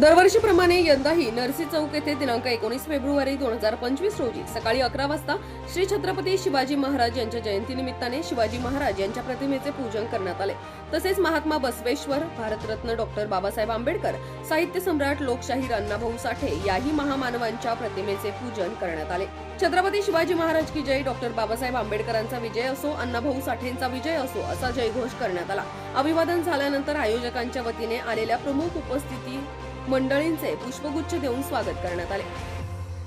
दरवर्षीप्रमाणे यंदाही नरसी चौक येथे दिनांक एकोणीस फेब्रुवारी दोन हजार पंचवीस रोजी सकाळी अकरा वाजता श्री छत्रपती शिवाजी महाराज यांच्या जयंतीनिमित्ताने शिवाजी महाराज यांच्या प्रतिमेचे पूजन करण्यात आले. तसेच महात्मा बसवेश्वर भारतरत्न डॉक्टर बाबासाहेब आंबेडकर साहित्य सम्राट लोकशाहीर अण्णाभाऊ साठे याही महामानवांच्या प्रतिमेचे पूजन करण्यात आले. छत्रपती शिवाजी महाराज की जय डॉक्टर बाबासाहेब आंबेडकरांचा विजय असो अण्णाभाऊ साठेंचा विजय असो असा जयघोष करण्यात आला. अभिवादन झाल्यानंतर आयोजकांच्या वतीने आलेल्या प्रमुख उपस्थिती मंडळींचे पुष्पगुच्छ देऊन स्वागत करण्यात आले.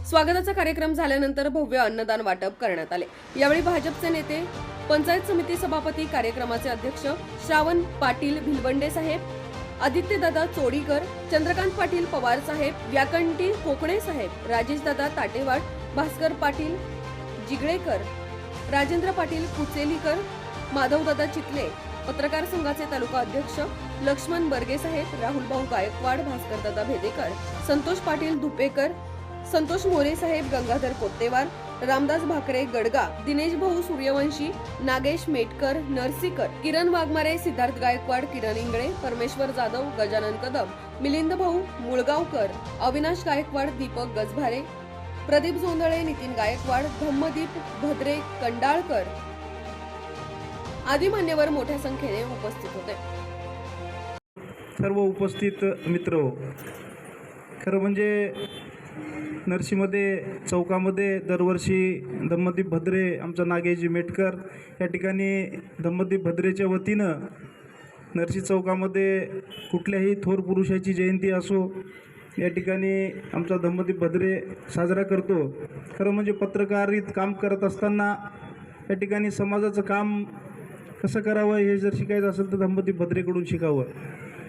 स्वागताचा कार्यक्रम झाल्यानंतर भव्य अन्नदान वाटप करण्यात आले. यावेळी भाजपचे नेते पंचायत समिती सभापती कार्यक्रमाचे अध्यक्ष श्रावण पाटील भिलवंडे साहेब आदित्यदादा चोडीकर चंद्रकांत पाटील पवार साहेब व्याकंठी कोकणे साहेब राजेशदादा ताटेवाड भास्कर पाटील जिगळेकर राजेंद्र पाटील कुचेलीकर माधवदादा चितले पत्रकार संघाचे तालुका अध्यक्ष लक्ष्मण बर्गे साहेब गायकवाड भास्कर दादा भेदेकर संतोष पाटील धुपेकर संतोष मोरे साहेब गंगाधर कोत्तेवार रामदास भाकरे गडगा दिनेश भाऊ सूर्यवंशी नागेश मेटकर नरसीकर किरण वाघमारे सिद्धार्थ गायकवाड किरण इंगळे परमेश्वर जाधव गजानन कदम मिलिंद भाऊ मुळगावकर अविनाश गायकवाड दीपक गजभारे प्रदीप जोंधळे नितीन गायकवाड धम्मदीप भद्रे कंडाळकर आदी मान्यवर मोठ्या संख्येने उपस्थित होते. सर्व उपस्थित मित्र खरं म्हणजे नरसीमध्ये चौकामध्ये दरवर्षी धम्मदीप भद्रे आमचा नागेजी मेटकर या ठिकाणी धम्मदीप भद्रेच्या वतीनं नरसी चौकामध्ये कुठल्याही थोर पुरुषाची जयंती असो या ठिकाणी आमचा धम्मदीप भद्रे साजरा करतो. खरं म्हणजे पत्रकारित काम करत असताना या ठिकाणी समाजाचं काम कसं करावं? हे जर शिकायचं असेल तर धम्मदीप भद्रेकडून शिकावं.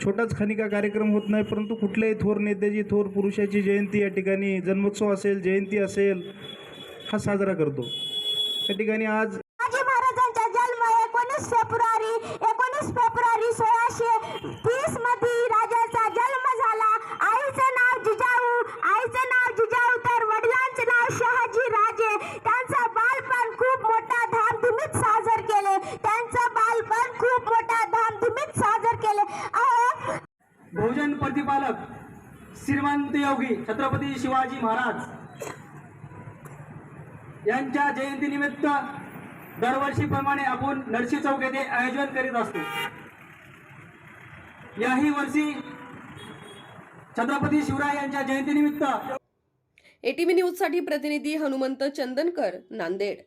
छोटाच खनिका कार्यक्रम होत नाही परंतु कुठल्याही थोर नेत्याची थोर पुरुषाची जयंती या ठिकाणी जन्मोत्सव असेल जयंती असेल हा साजरा करतो. या ठिकाणी आज महाराजांचा जन्म एकोणीस प्रतिपालक श्रीमंत योगी छत्रपती शिवाजी महाराज यांच्या जयंतीनिमित्त दरवर्षीप्रमाणे आपण नरसी चौक येथे आयोजन करीत असतो. याही वर्षी छत्रपती शिवराय यांच्या जयंतीनिमित्त एटीव्ही न्यूजसाठी प्रतिनिधी हनुमंत चंदनकर नांदेड.